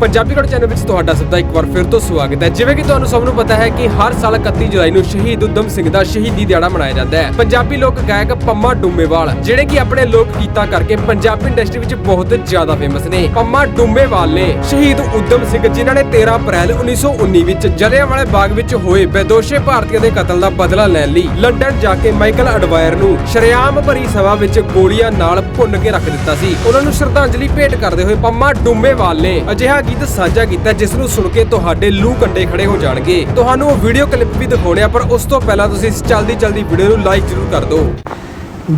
ਪੰਜਾਬੀ ਗੜ channel ਵਿੱਚ ਤੁਹਾਡਾ ਸਭ ਦਾ ਇੱਕ ਵਾਰ ਫਿਰ ਤੋਂ ਸਵਾਗਤ ਹੈ। ਜਿਵੇਂ ਕਿ ਤੁਹਾਨੂੰ ਸਭ ਨੂੰ ਪਤਾ ਹੈ ਕਿ ਹਰ ਸਾਲ 31 ਜੁਲਾਈ ਨੂੰ ਸ਼ਹੀਦ ਉਦਮ ਸਿੰਘ ਦਾ ਸ਼ਹੀਦੀ ਦਿਹਾੜਾ ਮਨਾਇਆ ਜਾਂਦਾ ਹੈ। ਪੰਜਾਬੀ ਲੋਕ ਗਾਇਕ ਪੰਮਾ ਡੂਮੇਵਾਲ, ਜਿਹੜੇ ਕਿ ਆਪਣੇ ਲੋਕ ਗੀਤਾਂ ਕਰਕੇ ਪੰਜਾਬੀ ਇੰਡਸਟਰੀ ਵਿੱਚ ਬਹੁਤ ਜ਼ਿਆਦਾ ਫੇਮਸ ਨੇ। ਪੰਮਾ ਡੂਮੇਵਾਲ ਨੇ ਸ਼ਹੀਦ ਉਦਮ ਸਿੰਘ, ਜਿਨ੍ਹਾਂ ਨੇ 13 ਅਪ੍ਰੈਲ 1919 ਵਿੱਚ ਜਲਿਆਂਵਾਲੇ ਬਾਗ ਵਿੱਚ ਹੋਏ ਬੇਦੋਸ਼ੇ ਭਾਰਤੀਆਂ ਦੇ ਕਤਲ ਦਾ ਬਦਲਾ ਲੈਣ ਲਈ ਲੰਡਨ ਜਾ ਕੇ ਮਾਈਕਲ ਅਡਵਾਇਰ ਨੂੰ ਸ਼ਰੇਆਮ ਭਰੀ ਸਭਾ ਵਿੱਚ ਗੋਲੀਆਂ ਨਾਲ ਭੁੰਨ ਕੇ ਰੱਖ ਦਿੱਤਾ ਸੀ। ਉਹਨਾਂ ਨੂੰ ਸ਼ਰਧਾਂਜਲੀ ਭੇਟ ਕਰਦੇ ਹੋਏ ਪੰਮਾ ਡੂਮੇਵਾਲ ਨੇ ਅਜਿਹਾ ਗੀਤ ਸਾਂਝਾ ਕੀਤਾ ਜਿਸ ਨੂੰ ਸੁਣ ਕੇ ਤੁਹਾਡੇ ਲੂ ਕੰਡੇ ਖੜੇ ਹੋ ਜਾਣਗੇ। ਤੁਹਾਨੂੰ ਉਹ ਵੀਡੀਓ ਕਲਿੱਪ ਵੀ ਦਿਖਾਉਣੇ ਪਰ ਉਸ ਤੋਂ ਪਹਿਲਾਂ ਤੁਸੀਂ ਇਸ ਚਲਦੀ ਚਲਦੀ ਵੀਡੀਓ ਨੂੰ ਲਾਈਕ ਜ਼ਰੂਰ ਕਰ ਦਿਓ।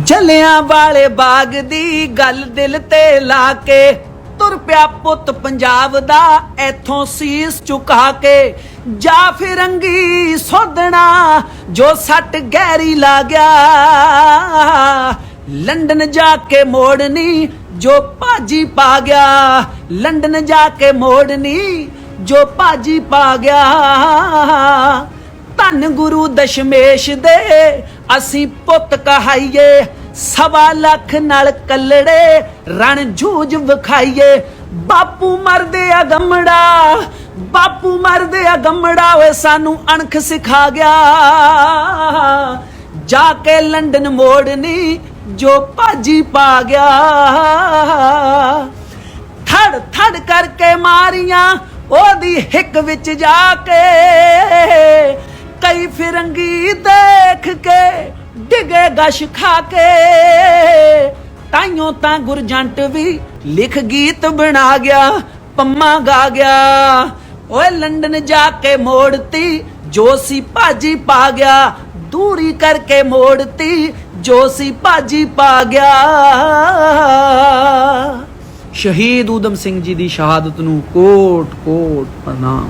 ਜਲਿਆਂ ਵਾਲੇ ਬਾਗ ਦੀ ਗੱਲ ਦਿਲ ਤੇ ਲਾ ਕੇ, ਤੁਰ ਪਿਆ ਪੁੱਤ ਪੰਜਾਬ ਦਾ, ਐਥੋਂ ਸੀਸ ਝੁਕਾ ਕੇ। ਜਾ ਫਿਰੰਗੀ ਸੋਧਣਾ, ਜੋ ਸੱਟ ਗਹਿਰੀ ਲਾ ਗਿਆ। ਲੰਡਨ ਜਾ ਕੇ ਮੋੜਨੀ, ਜੋ ਭਾਜੀ ਪਾ ਗਿਆ। ਲੰਡਨ ਜਾ ਕੇ ਮੋੜਨੀ, ਜੋ ਭਾਜੀ ਪਾ ਗਿਆ। ਧੰਨ ਗੁਰੂ ਦਸ਼ਮੇਸ਼ ਦੇ, ਅਸੀਂ ਪੁੱਤ ਕਹਾਈਏ, ਸਵਾ ਲੱਖ ਨਾਲ ਕੱਲੜੇ, ਰਣ ਜੂਝ ਵਿਖਾਈਏ। ਬਾਪੂ ਮਰਦੇ ਆ ਗਮੜਾ, ਬਾਪੂ ਮਰਦੇ ਆ ਗਮੜਾ, ਓਏ ਸਾਨੂੰ ਅਣਖ ਸਿਖਾ ਗਿਆ। ਜਾ ਕੇ ਲੰਡਨ ਮੋੜਨੀ ਜੋ ਭਾਜੀ ਪਾ ਗਿਆ। ਥੜ ਥੜ ਕਰਕੇ ਮਾਰੀਆਂ, ਉਹਦੀ ਹਿੱਕ ਵਿੱਚ ਜਾ ਕੇ। ਕਈ ਫਿਰੰਗੀ ਦੇਖ ਕੇ ਡਿਗੇ ਗਸ਼ ਖਾ ਕੇ। ਤਾਈਓ ਤਾਂ ਗੁਰਜੰਟ ਵੀ ਲਿਖ ਗੀਤ ਬਣਾ ਗਿਆ, ਪੰਮਾ ਗਾ ਗਿਆ। ਓਏ ਲੰਡਨ ਜਾ ਕੇ ਮੋੜਤੀ, ਜੋ ਸੀ ਭਾਜੀ ਪਾ ਗਿਆ। ਦੂਰੀ ਕਰਕੇ ਮੋੜਤੀ, ਜੋ ਸੀ ਭਾਜੀ ਪਾ ਗਿਆ। ਸ਼ਹੀਦ ਊਧਮ ਸਿੰਘ ਜੀ ਦੀ ਸ਼ਹਾਦਤ ਨੂੰ ਕੋਟ ਕੋਟ ਪ੍ਰਣਾਮ।